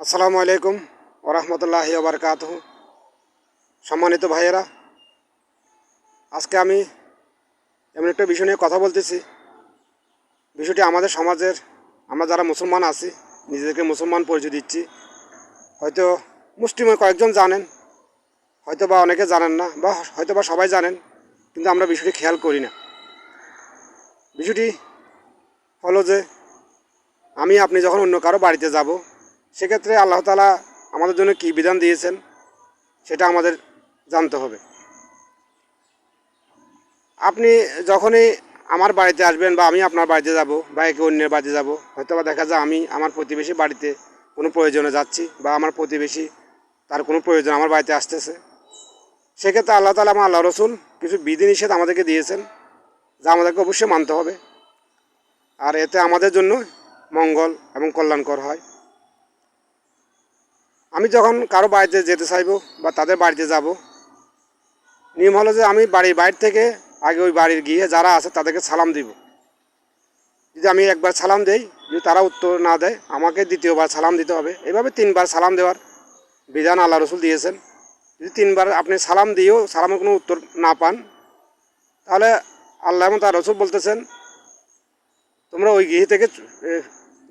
আসসালামু আলাইকুম ওরহমতুল্লাহ বারকাত সম্মানিত ভাইয়েরা, আজকে আমি এমন একটা বিষয় নিয়ে কথা বলতেছি। বিষয়টি আমাদের সমাজের, আমরা যারা মুসলমান আছি, নিজেদেরকে মুসলমান পরিচয় দিচ্ছি। হয়তো মুসলিমে কয়েকজন জানেন হয়তো বা অনেকে জানেন না, বা হয়তো বা সবাই জানেন, কিন্তু আমরা বিষয়টি খেয়াল করি না। বিষয়টি হলো যে, আমি, আপনি যখন অন্য কারও বাড়িতে যাব সেক্ষেত্রে আল্লাহ তালা আমাদের জন্য কী বিধান দিয়েছেন সেটা আমাদের জানতে হবে। আপনি যখনই আমার বাড়িতে আসবেন বা আমি আপনার বাড়িতে যাব বা একে অন্যের বাড়িতে যাব হয়তো বা দেখা যায় আমি আমার প্রতিবেশী বাড়িতে কোনো প্রয়োজনে যাচ্ছি বা আমার প্রতিবেশী তার কোনো প্রয়োজন আমার বাড়িতে আসতেছে। সেক্ষেত্রে আল্লাহ তালা আমার আল্লাহ রসুল কিছু বিধিনিষেধ আমাদেরকে দিয়েছেন যা আমাদেরকে অবশ্যই মানতে হবে। আর এতে আমাদের জন্য মঙ্গল এবং কল্যাণকর হয়। আমি যখন কারও বাড়িতে যেতে চাইব বা তাদের বাড়িতে যাব, নিয়ম হলো যে আমি বাড়ির বাইরে থেকে আগে ওই বাড়ির গিয়ে যারা আছে তাদেরকে সালাম দিব। যদি আমি একবার সালাম দেই, যদি তারা উত্তর না দেয়, আমাকে দ্বিতীয়বার সালাম দিতে হবে। এভাবে তিনবার সালাম দেওয়ার বিধান আল্লাহ রসুল দিয়েছেন। যদি তিনবার আপনি সালাম দিয়েও সালামের কোনো উত্তর না পান, তাহলে আল্লাহ এবং তার রসুল বলতেছেন, তোমরা ওই গৃহ থেকে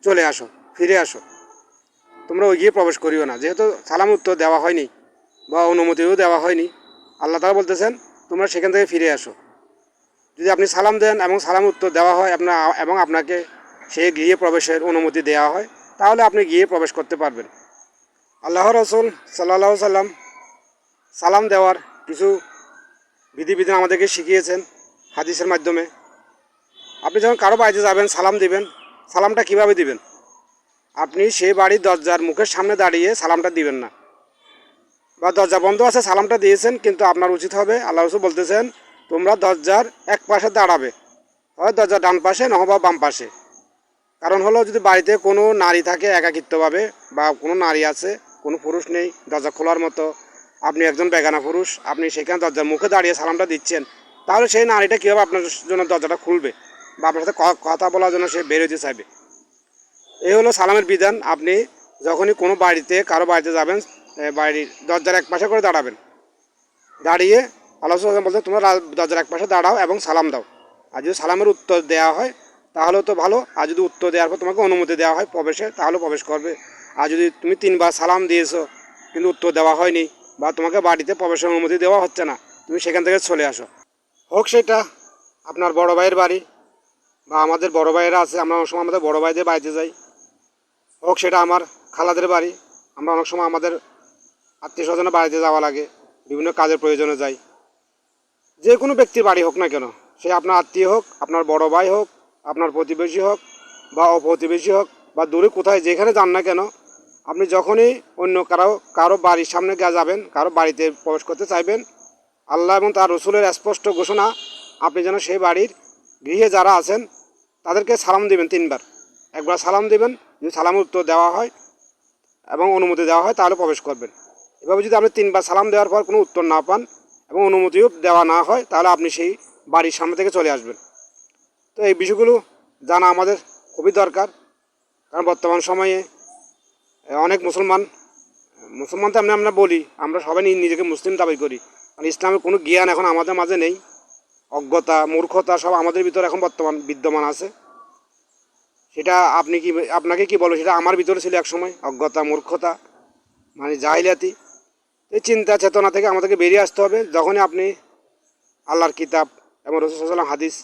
চলে আসো, ফিরে আসো। তোমরা ওই গিয়ে প্রবেশ করিও না। যেহেতু সালাম উত্তর দেওয়া হয়নি বা অনুমতিও দেওয়া হয়নি, আল্লাহ তালা বলতেছেন, তোমরা সেখান থেকে ফিরে আসো। যদি আপনি সালাম দেন এবং সালাম উত্তর দেওয়া হয় আপনার এবং আপনাকে সে গিয়ে প্রবেশের অনুমতি দেওয়া হয়, তাহলে আপনি গিয়ে প্রবেশ করতে পারবেন। আল্লাহ রসুল সাল্লাহ সাল্লাম সালাম দেওয়ার কিছু বিধিবিধান আমাদেরকে শিখিয়েছেন হাদিসের মাধ্যমে। আপনি যখন কারও বাড়িতে যাবেন, সালাম দিবেন, সালামটা কীভাবে দিবেন? আপনি সেই বাড়ির দরজার মুখের সামনে দাঁড়িয়ে সালামটা দিবেন না। বা দরজা বন্ধ আছে, সালামটা দিয়েছেন, কিন্তু আপনার উচিত হবে, আল্লাহ রসুল বলতেছেন, তোমরা দরজার এক পাশে দাঁড়াবে। হয় দরজার ডান পাশে, নহবা বাম পাশে। কারণ হলো, যদি বাড়িতে কোনো নারী থাকে একাকিত্বভাবে, বা কোনো নারী আছে, কোনো পুরুষ নেই, দরজা খোলার মতো, আপনি একজন বেগানা পুরুষ, আপনি সেখানে দরজার মুখে দাঁড়িয়ে সালামটা দিচ্ছেন, তাহলে সেই নারীটা কীভাবে আপনার জন্য দরজাটা খুলবে? বা আপনার সাথে কথা বলার জন্য সে বেরোতে চাইবে? এই হলো সালামের বিধান। আপনি যখনই কোনো বাড়িতে, কারও বাড়িতে যাবেন বাড়ির দরজার এক পাশে করে দাঁড়াবেন। দাঁড়িয়ে আল্লাহ বলতে তোমরা দরজার এক পাশে দাঁড়াও এবং সালাম দাও। আর যদি সালামের উত্তর দেওয়া হয় তাহলে তো ভালো। আর যদি উত্তর দেওয়ার পর তোমাকে অনুমতি দেওয়া হয় প্রবেশে তাহলে প্রবেশ করবে। আর যদি তুমি তিনবার সালাম দিয়েছ, কিন্তু উত্তর দেওয়া হয়নি বা তোমাকে বাড়িতে প্রবেশের অনুমতি দেওয়া হচ্ছে না, তুমি সেখান থেকে চলে আসো। হোক সেটা আপনার বড় ভাইয়ের বাড়ি বা আমাদের বড় ভাইয়েরা আছে, আমরা অনেক সময় আমাদের বড় ভাইদের বাড়িতে যাই। হোক, সেটা আমার খালাদের বাড়ি। আমরা অনেক সময় আমাদের আত্মীয় স্বজনের বাড়িতে যাওয়া লাগে, বিভিন্ন কাজের প্রয়োজনে যাই। যে কোনো ব্যক্তির বাড়ি হোক না কেন, সে আপনার আত্মীয় হোক, আপনার বড় ভাই হোক, আপনার প্রতিবেশী হোক, বা অপ্রতিবেশী হোক, বা দূরে কোথায় যেখানে যান না কেন, আপনি যখনই অন্য কারও কারও বাড়ির সামনে গিয়ে যাবেন, কারও বাড়িতে প্রবেশ করতে চাইবেন, আল্লাহ এবং তার রসুলের স্পষ্ট ঘোষণা, আপনি যেন সেই বাড়ির গৃহে যারা আছেন, তাদেরকে সালাম দিবেন তিনবার। একবার সালাম দিবেন যদি সালামের উত্তর দেওয়া হয় এবং অনুমতি দেওয়া হয়, তাহলে প্রবেশ করবেন। এভাবে যদি আপনি তিনবার সালাম দেওয়ার পর কোনো উত্তর না পান এবং অনুমতিও দেওয়া না হয়, তাহলে আপনি সেই বাড়ির সামনে থেকে চলে আসবেন। তো এই বিষয়গুলো জানা আমাদের খুবই দরকার। কারণ বর্তমান সময়ে অনেক মুসলমান মুসলমান তো আমরা আমরা বলি, আমরা সবাই নিজেকে মুসলিম দাবি করি। কারণ ইসলামের কোনো জ্ঞান এখন আমাদের মাঝে নেই। অজ্ঞতা, মূর্খতা সব আমাদের ভিতরে এখন বর্তমান বিদ্যমান আছে। সেটা আপনি কি, আপনাকে কি বলো, সেটা আমার ভিতরে ছিল একসময়, অজ্ঞতা, মূর্খতা মানে জাহিলাতি এই চিন্তা চেতনা থেকে আমাদেরকে বেরিয়ে আসতে হবে। যখনই আপনি আল্লাহর কিতাব এবং রসুলাম হাদিস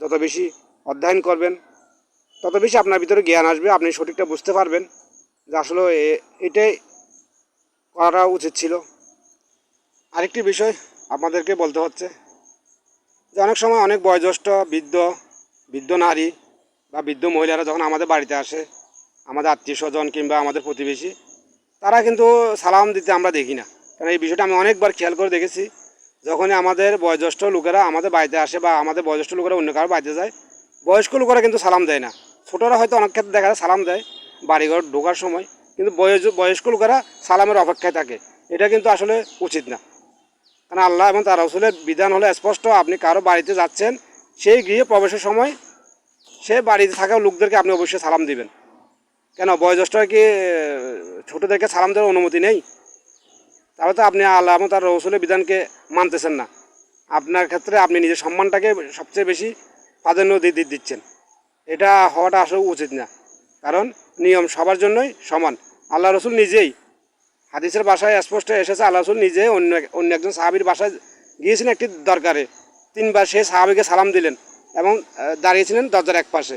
যত বেশি অধ্যয়ন করবেন, তত বেশি আপনার ভিতরে জ্ঞান আসবে, আপনি সঠিকটা বুঝতে পারবেন যে আসলে এটাই করা উচিত ছিল। আরেকটি বিষয় আপনাদেরকে বলতে হচ্ছে যে অনেক সময় অনেক বয়োজ্যেষ্ঠ, বৃদ্ধ বৃদ্ধ নারী বা বৃদ্ধ মহিলারা যখন আমাদের বাড়িতে আসে, আমাদের আত্মীয় স্বজন কিংবা আমাদের প্রতিবেশী, তারা কিন্তু সালাম দিতে আমরা দেখি না। কারণ এই বিষয়টা আমি অনেকবার খেয়াল করে দেখেছি, যখনই আমাদের বয়োজ্যেষ্ঠ লোকেরা আমাদের বাড়িতে আসে বা আমাদের বয়োজ্যেষ্ঠ লোকেরা অন্য কারও বাড়িতে যায়, বয়স্ক লোকেরা কিন্তু সালাম দেয় না। ছোটরা হয়তো অনেক ক্ষেত্রে দেখা যায় সালাম দেয় বাড়িঘর ঢোকার সময়, কিন্তু বয়স, বয়স্ক লোকেরা সালামের অপেক্ষায় থাকে। এটা কিন্তু আসলে উচিত না। কারণ আল্লাহ এবং তার রসুলের বিধান হলো স্পষ্ট, আপনি কারও বাড়িতে যাচ্ছেন, সেই গৃহে প্রবেশের সময় সে বাড়িতে থাকা লোকদেরকে আপনি অবশ্যই সালাম দিবেন। কেন বয়োজ্যেষ্ঠ কি ছোটোদেরকে সালাম দেওয়ার অনুমতি নেই? তাহলে তো আপনি আল্লাহ তার রসুলের বিধানকে মানতেছেন না। আপনার ক্ষেত্রে আপনি নিজের সম্মানটাকে সবচেয়ে বেশি প্রাধান্য দিয়ে দিচ্ছেন। এটা হওয়াটা আসলে উচিত না। কারণ, নিয়ম সবার জন্যই সমান। আল্লাহ রসুল নিজেই, হাদিসের বাসায় স্পষ্ট এসেছে, আল্লাহ রসুল নিজে অন্য অন্য একজন সাহাবির বাসায় গিয়েছিলেন একটি দরকারে। তিনবার সেই সাহাবিকে সালাম দিলেন। এবং দাঁড়িয়েছিলেন দরজার এক পাশে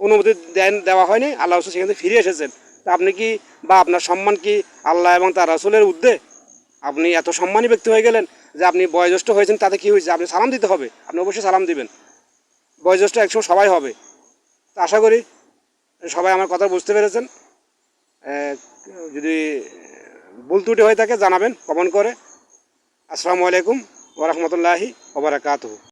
অনুমতি দেন, দেওয়া হয়নি, আল্লাহ রসুল সেখান থেকে ফিরে এসেছেন। তা আপনি কি, বা আপনার সম্মান কি আল্লাহ এবং তার রসুলের উদ্দে আপনি এত সম্মানী ব্যক্তি হয়ে গেলেন যে আপনি বয়োজ্যেষ্ঠ হয়েছেন, তাতে কি হয়েছে? আপনি সালাম দিতে হবে, আপনি অবশ্যই সালাম দিবেন। বয়োজ্যেষ্ঠ একসময় সবাই হবে। তো আশা করি সবাই আমার কথা বুঝতে পেরেছেন। যদি ভুল ত্রুটি হয়ে থাকে জানাবেন, কমেন্ট করে। আসসালামু আলাইকুম ওরহমতুল্লাহি ওবরাকাতহ